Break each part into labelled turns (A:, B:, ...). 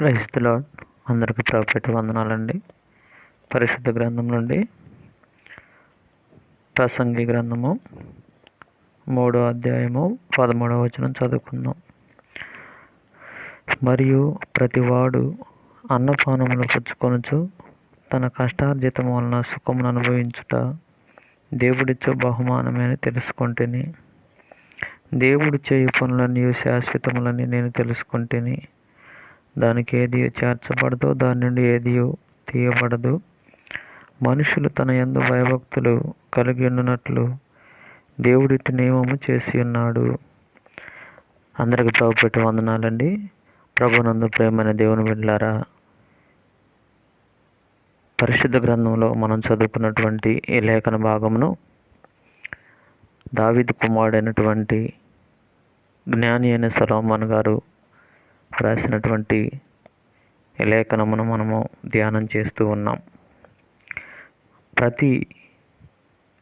A: క్రైస్తులో అందరికీ ప్రాఫిట్ వందనాలండి. పరిశుద్ధ గ్రంథం నుండి ప్రసంగి గ్రంథము మూడో అధ్యాయము పదమూడవ వచనం చదువుకుందాం. మరియు ప్రతివాడు అన్నపానములు పుచ్చుకొనుచు తన కష్టార్జితం వలన సుఖమును అనుభవించుట దేవుడిచ్చే బహుమానమే అని తెలుసుకుంటేని. దేవుడు చేయు పనులన్నీ శాశ్వతములని నేను తెలుసుకుంటేని. దానికి ఏది చేర్చబడదో దాని నుండి ఏది తీయబడదు. మనుషులు తన యందు భయభక్తులు కలిగి ఉన్నట్లు దేవుడిటి నియమము చేసి ఉన్నాడు. అందరికి ప్రభు పెట్టి వందనాలండి. ప్రభునందు ప్రేమైన దేవుని బిడ్డలారా పరిశుద్ధ గ్రంథంలో మనం చదువుకున్నటువంటి ఈ లేఖన భాగమును దావిద్ కుమారుడైనటువంటి జ్ఞాని అయిన సలోమాన్ గారు రాసినటువంటి లేఖనమును మనము ధ్యానం చేస్తూ ఉన్నాం. ప్రతి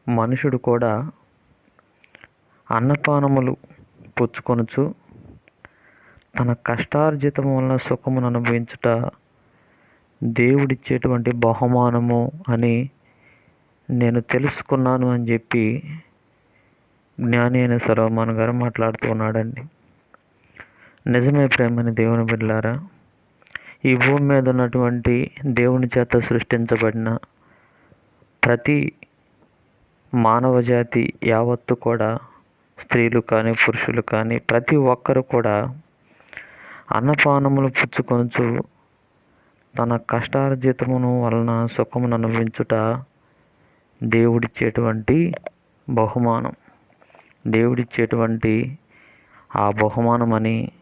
A: మనుషుడు కూడా అన్నపానములు పుచ్చుకొనుచు తన కష్టార్జితం వలన సుఖమును అనుభవించుట దేవుడిచ్చేటువంటి బహుమానము అని నేను తెలుసుకున్నాను అని చెప్పి జ్ఞాని అయిన సరోమాన్ గారు మాట్లాడుతూ ఉన్నాడండి. నిజమే ప్రేమని దేవుని బిడ్డలారా ఈ భూమి మీద ఉన్నటువంటి దేవుని చేత సృష్టించబడిన ప్రతి మానవ జాతి యావత్తు కూడా స్త్రీలు కానీ పురుషులు కానీ ప్రతి ఒక్కరు కూడా అన్నపానములు పుచ్చుకొనుచు తన కష్టార్జితమును వలన సుఖమును అనుభవించుట దేవుడిచ్చేటువంటి బహుమానం. దేవుడిచ్చేటువంటి ఆ బహుమానం అని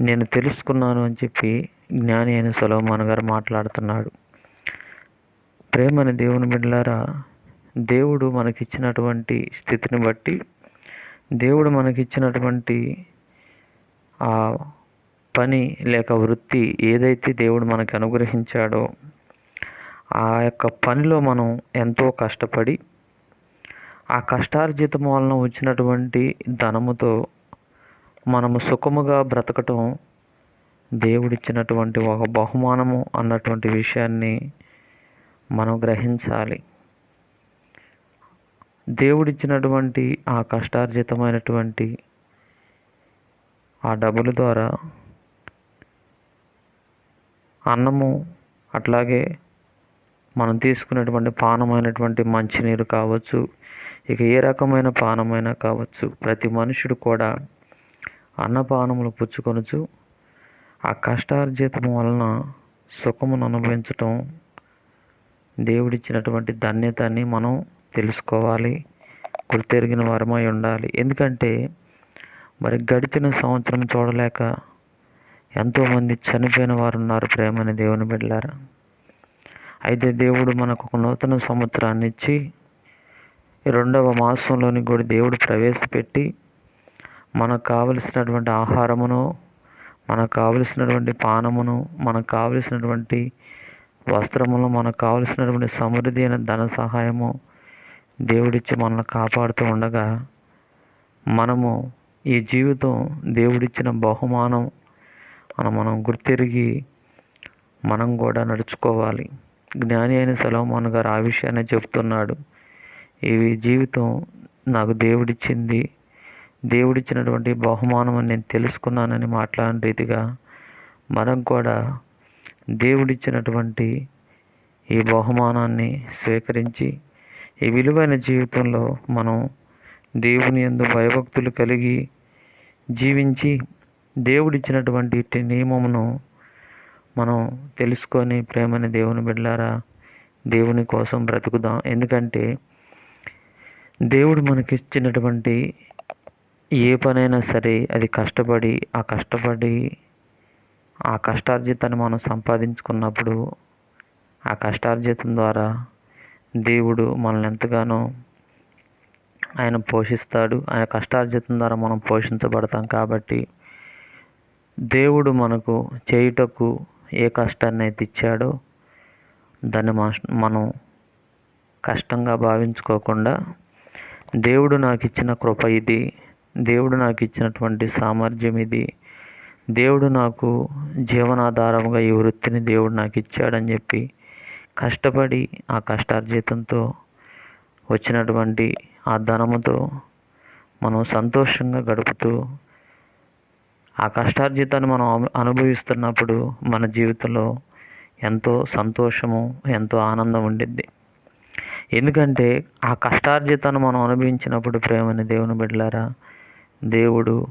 A: నేను తెలుసుకున్నాను అని చెప్పి జ్ఞాని అయిన సొలోమాన్ గారు మాట్లాడుతున్నాడు. ప్రేమని దేవుని బిడ్డలారా దేవుడు మనకిచ్చినటువంటి స్థితిని బట్టి దేవుడు మనకిచ్చినటువంటి ఆ పని లేక వృత్తి ఏదైతే దేవుడు మనకు అనుగ్రహించాడో ఆ యొక్క పనిలో మనం ఎంతో కష్టపడి ఆ కష్టార్జితం వలన వచ్చినటువంటి ధనముతో మనము సుఖముగా బ్రతకటం దేవుడిచ్చినటువంటి ఒక బహుమానము అన్నటువంటి విషయాన్ని మనం గ్రహించాలి. దేవుడిచ్చినటువంటి ఆ కష్టార్జితమైనటువంటి ఆ డబ్బుల ద్వారా అన్నము అట్లాగే మనం తీసుకునేటువంటి పానమైనటువంటి మంచినీరు కావచ్చు ఇక ఏ రకమైన పానమైనా కావచ్చు ప్రతి మనుషుడు కూడా అన్నపానములు పుచ్చుకొనుచు ఆ కష్టార్జితం వలన సుఖమును అనుభవించటం దేవుడిచ్చినటువంటి ధన్యతని మనం తెలుసుకోవాలి గుర్తెరిగిన వరమై ఉండాలి. ఎందుకంటే మరి గడిచిన సంవత్సరం చూడలేక ఎంతోమంది చనిపోయిన వారు ఉన్నారు ప్రేమని దేవుని బిడ్డలారా. అయితే దేవుడు మనకు ఒక నూతన సంవత్సరాన్ని ఇచ్చి రెండవ మాసంలోని కూడా దేవుడు ప్రవేశపెట్టి మనకు కావలసినటువంటి ఆహారమును మనకు కావలసినటువంటి పానమును మనకు కావలసినటువంటి వస్త్రమును మనకు కావలసినటువంటి సమృద్ధి అయిన ధన సహాయము దేవుడిచ్చి మనల్ని కాపాడుతూ ఉండగా మనము ఈ జీవితం దేవుడిచ్చిన బహుమానం అని మనం గుర్తిరిగి మనం కూడా నడుచుకోవాలి. జ్ఞాని అయిన సలోమాన్ గారు ఆ విషయాన్ని చెప్తున్నాడు. ఈ జీవితం నాకు దేవుడిచ్చింది. దేవుడిచ్చినటువంటి బహుమానం అని నేను తెలుసుకున్నానని మాట్లాడిన రీతిగా మనం కూడా దేవుడిచ్చినటువంటి ఈ బహుమానాన్ని స్వీకరించి ఈ విలువైన జీవితంలో మనం దేవుని ఎందు భయభక్తులు కలిగి జీవించి దేవుడిచ్చినటువంటి ఇట్టి నియమమును మనం తెలుసుకొని ప్రేమని దేవుని బిడ్డారా దేవుని కోసం బ్రతుకుదాం. ఎందుకంటే దేవుడు మనకిచ్చినటువంటి ఏ పనైనా సరే అది కష్టపడి ఆ కష్టపడి ఆ కష్టార్జితాన్ని మనం సంపాదించుకున్నప్పుడు ఆ కష్టార్జితం ద్వారా దేవుడు మనల్ని ఎంతగానో ఆయన పోషిస్తాడు. ఆయన కష్టార్జితం ద్వారా మనం పోషించబడతాం కాబట్టి దేవుడు మనకు చేయుటకు ఏ కష్టాన్ని అయితే ఇచ్చాడో దాన్ని మనం కష్టంగా భావించుకోకుండా దేవుడు నాకు ఇచ్చిన కృప ఇది. దేవుడు నాకు ఇచ్చినటువంటి సామర్థ్యం ఇది దేవుడు నాకు జీవనాధారముగా ఈ వృత్తిని దేవుడు నాకు ఇచ్చాడని చెప్పి కష్టపడి ఆ కష్టార్జితంతో వచ్చినటువంటి ఆ ధనముతో మనం సంతోషంగా గడుపుతూ ఆ కష్టార్జితాన్ని మనం అనుభవిస్తున్నప్పుడు మన జీవితంలో ఎంతో సంతోషము ఎంతో ఆనందం ఉండిద్ది. ఎందుకంటే ఆ కష్టార్జితాన్ని మనం అనుభవించినప్పుడు ప్రేమని దేవుని బిడ్డలారా దేవుడు.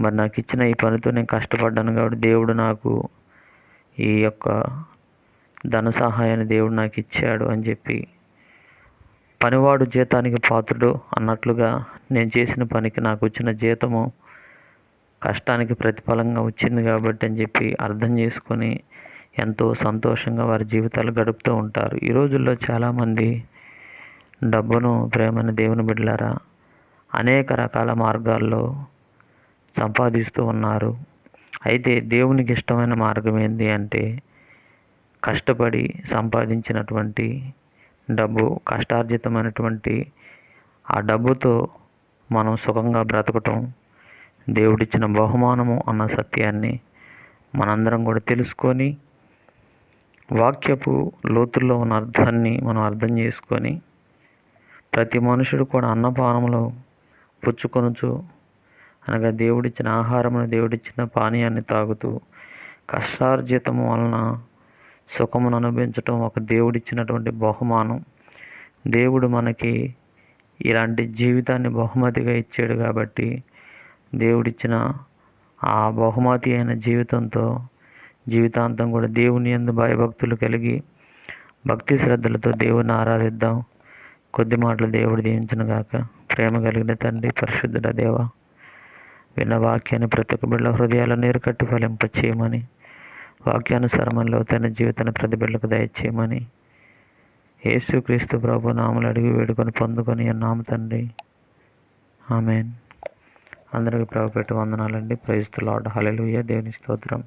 A: మరి నాకు ఇచ్చిన ఈ పనితో నేను కష్టపడ్డాను కాబట్టి దేవుడు నాకు ఈ యొక్క ధన సహాయాన్ని దేవుడు నాకు ఇచ్చాడు అని చెప్పి పనివాడు జీతానికి పాత్రుడు అన్నట్లుగా నేను చేసిన పనికి నాకు వచ్చిన జీతము కష్టానికి ప్రతిఫలంగా వచ్చింది కాబట్టి అని చెప్పి అర్థం చేసుకొని ఎంతో సంతోషంగా వారి జీవితాలు గడుపుతూ ఉంటారు. ఈ రోజుల్లో చాలామంది డబ్బును ప్రేమను దేవుని బిడ్డలారా అనేక రకాల మార్గాల్లో సంపాదిస్తూ ఉన్నారు. అయితే దేవునికి ఇష్టమైన మార్గం ఏంటి అంటే కష్టపడి సంపాదించినటువంటి డబ్బు కష్టార్జితమైనటువంటి ఆ డబ్బుతో మనం సుఖంగా బ్రతకటం దేవుడిచ్చిన బహుమానము అన్న సత్యాన్ని మనందరం కూడా తెలుసుకొని వాక్యపు లోతుల్లో ఉన్న అర్థాన్ని మనం అర్థం చేసుకొని ప్రతి మనుషుడు కూడా అన్నపానంలో పుచ్చుకొనుచు. అనగా దేవుడిచ్చిన ఆహారమును దేవుడిచ్చిన పానీయాన్ని తాగుతూ కష్టార్జితము వలన సుఖమును అనుభవించటం ఒక దేవుడిచ్చినటువంటి బహుమానం. దేవుడు మనకి ఇలాంటి జీవితాన్ని బహుమతిగా ఇచ్చాడు కాబట్టి దేవుడిచ్చిన ఆ బహుమతి అయిన జీవితంతో జీవితాంతం కూడా దేవుని యందు భయభక్తులు కలిగి భక్తి శ్రద్ధలతో దేవుని ఆరాధిద్దాం. కొద్ది మాటలు దేవుడు దీవించను గాక ప్రేమ కలిగిన తండ్రి పరిశుద్ధుడ దేవ విన్న వాక్యాన్ని ప్రతి ఒక్క బిడ్డ హృదయాల నీరు కట్టి ఫలింప చేయమని వాక్యానుసారమంలో తన జీవితాన్ని ప్రతి బిడ్డలకు దయచేయమని యేసుక్రీస్తు ప్రభు నామలు అడిగి వేడుకొని పొందుకొని అన్నాము తండ్రి. ఆమెన్. అందరికీ ప్రభు పెట్టి వందనాలండి. Praise Lord hallelujah. దేవుని స్తోత్రం.